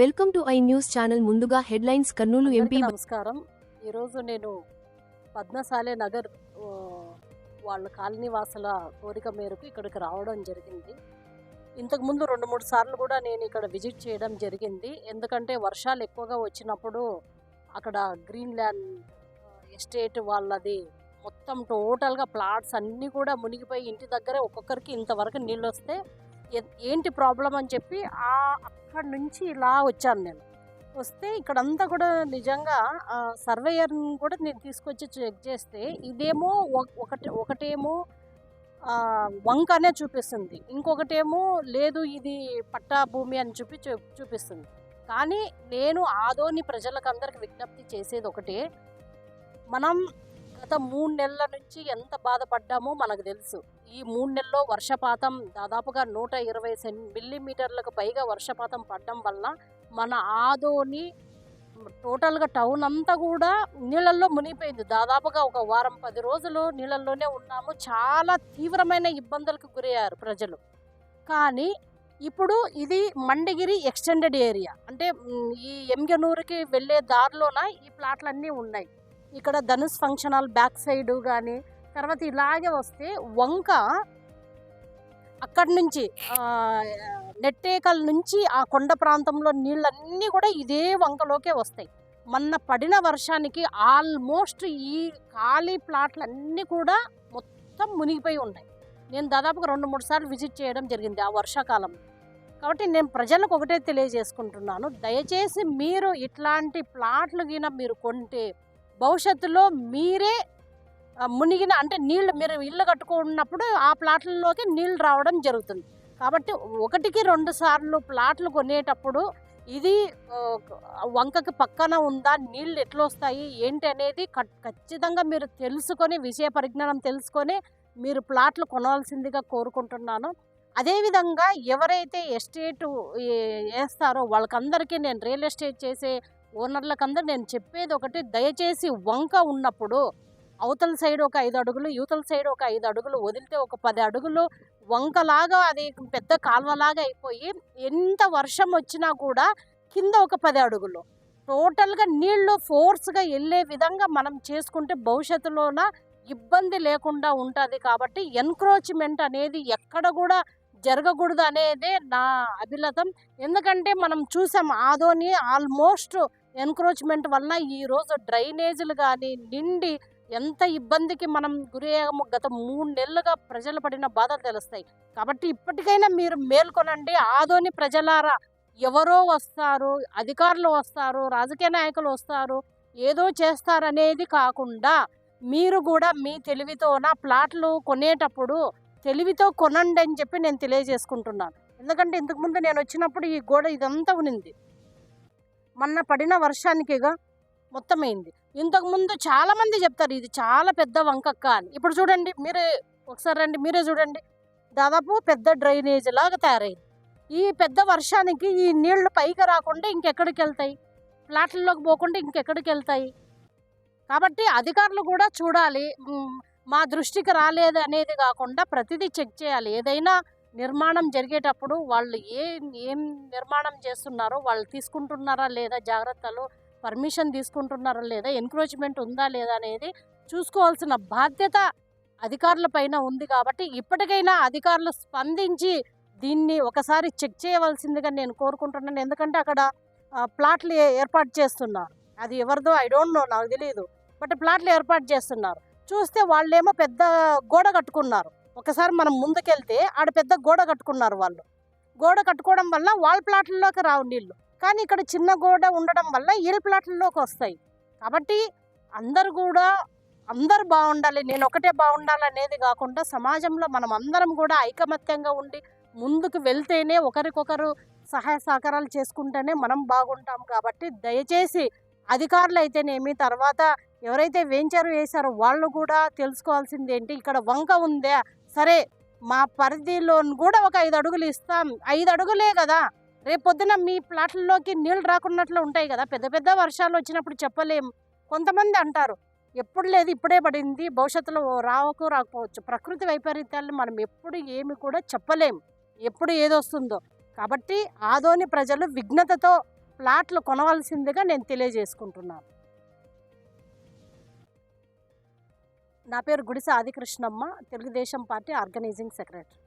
Welcome to I news channel ముందుగా headlines Kurnool MP నమస్కారం. ఈరోజు నేను పద్మశాలే నగర్ వాళ్ళ కాలనీ వాసుల కోరిక మేరకు ఇక్కడికి రావడం జరిగింది. ఇంతకుముందు రెండు మూడు సార్లు కూడా నేను ఇక్కడ విజిట్ చేయడం జరిగింది. ఎందుకంటే వర్షాలు ఎక్కువగా వచ్చినప్పుడు అక్కడ గ్రీన్ ల్యాండ్ ఎస్టేట్ వాళ్ళది మొత్తం టోటల్గా ప్లాట్స్ అన్నీ కూడా మునిగిపోయి ఇంటి దగ్గరే ఒక్కొక్కరికి ఇంతవరకు నీళ్ళు వస్తే ఏంటి ప్రాబ్లం అని చెప్పి ఆ అక్కడి నుంచి ఇలా వచ్చాను నేను. వస్తే ఇక్కడంతా కూడా నిజంగా సర్వేయర్ని కూడా నేను తీసుకొచ్చి చెక్ చేస్తే ఇదేమో ఒకటి ఒకటేమో వంకనే వంక అనే చూపిస్తుంది. ఇంకొకటేమో లేదు ఇది పట్టా భూమి అని చూపి చూ- చూపిస్తుంది. కానీ నేను ఆదోని ప్రజలకు అందరికి విజ్ఞప్తి చేసేది ఒకటే మనం గత మూడు నెలల నుంచి ఎంత బాధపడ్డామో మనకు తెలుసు. ఈ మూడు నెలల్లో వర్షపాతం దాదాపుగా నూట ఇరవై సెన్ మిల్లీమీటర్లకు పైగా వర్షపాతం పడడం వల్ల మన ఆదోని టోటల్గా టౌన్ అంతా కూడా నీళ్ళల్లో మునిగిపోయింది. దాదాపుగా ఒక వారం పది రోజులు నీళ్ళల్లోనే ఉన్నాము. చాలా తీవ్రమైన ఇబ్బందులకు గురయ్యారు ప్రజలు. కానీ ఇప్పుడు ఇది మండగిరి ఎక్స్టెండెడ్ ఏరియా. అంటే ఈ ఎంగనూరుకి వెళ్ళే దారిలోన ఈ ప్లాట్లన్నీ ఉన్నాయి. ఇక్కడ Dhanush function hall back side కానీ తర్వాత ఇలాగే వస్తే వంక అక్కడి నుంచి నెట్టేకల్ నుంచి ఆ కొండ ప్రాంతంలో నీళ్ళన్నీ కూడా ఇదే వంకలోకే వస్తాయి. మొన్న పడిన వర్షానికి ఆల్మోస్ట్ ఈ ఖాళీ ప్లాట్లన్నీ కూడా మొత్తం మునిగిపోయి ఉన్నాయి. నేను దాదాపుగా రెండు మూడు సార్లు విజిట్ చేయడం జరిగింది ఆ వర్షాకాలం. కాబట్టి నేను ప్రజలకు ఒకటే తెలియజేసుకుంటున్నాను. దయచేసి మీరు ఇట్లాంటి ప్లాట్లు గిన మీరు కొంటే భవిష్యత్తులో మీరే మునిగిన అంటే నీళ్ళు మీరు ఇల్లు కట్టుకున్నప్పుడు ఆ ప్లాట్లలోకి నీళ్ళు రావడం జరుగుతుంది. కాబట్టి ఒకటికి రెండు సార్లు ప్లాట్లు కొనేటప్పుడు ఇది వంకకి పక్కన ఉందా నీళ్ళు ఎట్లా వస్తాయి ఏంటి అనేది ఖచ్చితంగా మీరు తెలుసుకొని విషయ పరిజ్ఞానం తెలుసుకొని మీరు ప్లాట్లు కొనాల్సిందిగా కోరుకుంటున్నాను. అదేవిధంగా ఎవరైతే ఎస్టేట్ వేస్తారో వాళ్ళకందరికీ నేను రియల్ ఎస్టేట్ చేసే ఓనర్లకందరూ నేను చెప్పేది ఒకటి దయచేసి వంక ఉన్నప్పుడు అవతల సైడ్ ఒక ఐదు అడుగులు యువతల సైడ్ ఒక ఐదు అడుగులు వదిలితే ఒక పది అడుగులు వంకలాగా అది పెద్ద కాలువలాగా అయిపోయి ఎంత వర్షం వచ్చినా కూడా కింద ఒక పది అడుగులు. టోటల్గా నీళ్ళు ఫోర్స్గా వెళ్ళే విధంగా మనం చేసుకుంటే భవిష్యత్తులోన ఇబ్బంది లేకుండా ఉంటుంది కాబట్టి ఎన్క్రోచ్మెంట్ అనేది ఎక్కడ కూడా జరగకూడదు అనేదే నా అభిలతం. ఎందుకంటే మనం చూసాం ఆదోని ఆల్మోస్ట్ ఎన్క్రోచ్మెంట్ వలన ఈరోజు డ్రైనేజీలు కానీ నిండి ఎంత ఇబ్బందికి మనం గురయ్యామో గత మూడు నెలలుగా ప్రజలు పడిన బాధలు తెలుస్తాయి. కాబట్టి ఇప్పటికైనా మీరు మేల్కొనండి. ఆదోని ప్రజలారా ఎవరో వస్తారు అధికారులు వస్తారు రాజకీయ నాయకులు వస్తారు ఏదో చేస్తారనేది కాకుండా మీరు కూడా మీ తెలివితోన ప్లాట్లు కొనేటప్పుడు తెలివితో కొనండి అని చెప్పి నేను తెలియజేసుకుంటున్నాను. ఎందుకంటే ఇంతకుముందు నేను వచ్చినప్పుడు ఈ గోడ ఇదంతా ఉనింది. మొన్న పడిన వర్షానికిగా మొత్తం అయింది ఇంతకుముందు చాలా మంది చెప్తారు ఇది చాలా పెద్ద వంకక్క అని. ఇప్పుడు చూడండి మీరే ఒకసారి రండి మీరే చూడండి. దాదాపు పెద్ద డ్రైనేజ్ లాగా తయారైంది. ఈ పెద్ద వర్షానికి ఈ నీళ్ళు పైకి రాకుండా ఇంకెక్కడికి వెళ్తాయి? ప్లాట్లలోకి పోకుండా ఇంకెక్కడికి వెళ్తాయి? కాబట్టి అధికారులు కూడా చూడాలి. మా దృష్టికి రాలేదు అనేది కాకుండా ప్రతిదీ చెక్ చేయాలి. ఏదైనా నిర్మాణం జరిగేటప్పుడు వాళ్ళు ఏ ఏం నిర్మాణం చేస్తున్నారో వాళ్ళు తీసుకుంటున్నారా లేదా జాగ్రత్తలు పర్మిషన్ తీసుకుంటున్నారా లేదా ఎంక్రోచ్మెంట్ ఉందా లేదా అనేది చూసుకోవాల్సిన బాధ్యత అధికారుల పైన ఉంది కాబట్టి ఇప్పటికైనా అధికారులు స్పందించి దీన్ని ఒకసారి చెక్ చేయవలసిందిగా నేను కోరుకుంటున్నాను. ఎందుకంటే అక్కడ ప్లాట్లు ఏర్పాటు చేస్తున్నారు. అది ఎవరిదో ఐ డోంట్ నో నాకు తెలియదు బట్ ప్లాట్లు ఏర్పాటు చేస్తున్నారు. చూస్తే వాళ్ళేమో పెద్ద గోడ కట్టుకున్నారు. ఒకసారి మనం ముందుకెళ్తే ఆడ పెద్ద గోడ కట్టుకున్నారు వాళ్ళు. గోడ కట్టుకోవడం వల్ల వాల్ ప్లాట్లలోకి రావు నీళ్ళు. కానీ ఇక్కడ చిన్న గోడ ఉండడం వల్ల ఇరు ప్లాట్లలోకి వస్తాయి. కాబట్టి అందరు కూడా అందరు బాగుండాలి నేను ఒకటే బాగుండాలి అనేది కాకుండా సమాజంలో మనం అందరం కూడా ఐకమత్యంగా ఉండి ముందుకు వెళ్తేనే ఒకరికొకరు సహాయ సహకారాలు చేసుకుంటేనే మనం బాగుంటాం. కాబట్టి దయచేసి అధికారులు అయితేనేమి తర్వాత ఎవరైతే వెంచర్ వేశారో వాళ్ళు కూడా తెలుసుకోవాల్సింది ఏంటి? ఇక్కడ వంక ఉందా? సరే మా పరిధిలోని కూడా ఒక ఐదు అడుగులు ఇస్తాం. ఐదు అడుగులే కదా. రేపొద్దున మీ ప్లాట్లలోకి నీళ్ళు రాకున్నట్లు ఉంటాయి కదా. పెద్ద పెద్ద వర్షాలు వచ్చినప్పుడు చెప్పలేం. కొంతమంది అంటారు ఎప్పుడు లేదు ఇప్పుడే పడింది. భవిష్యత్తులో రావకు రాకపోవచ్చు. ప్రకృతి వైపరీత్యాలను మనం ఎప్పుడు ఏమి కూడా చెప్పలేం. ఎప్పుడు ఏదొస్తుందో కాబట్టి ఆదోని ప్రజలు విఘ్నతతో ప్లాట్లు కొనవలసిందిగా నేను తెలియజేసుకుంటున్నాను. నా పేరు Gudise Adikrishnamma Telugu Desam party organizing secretary.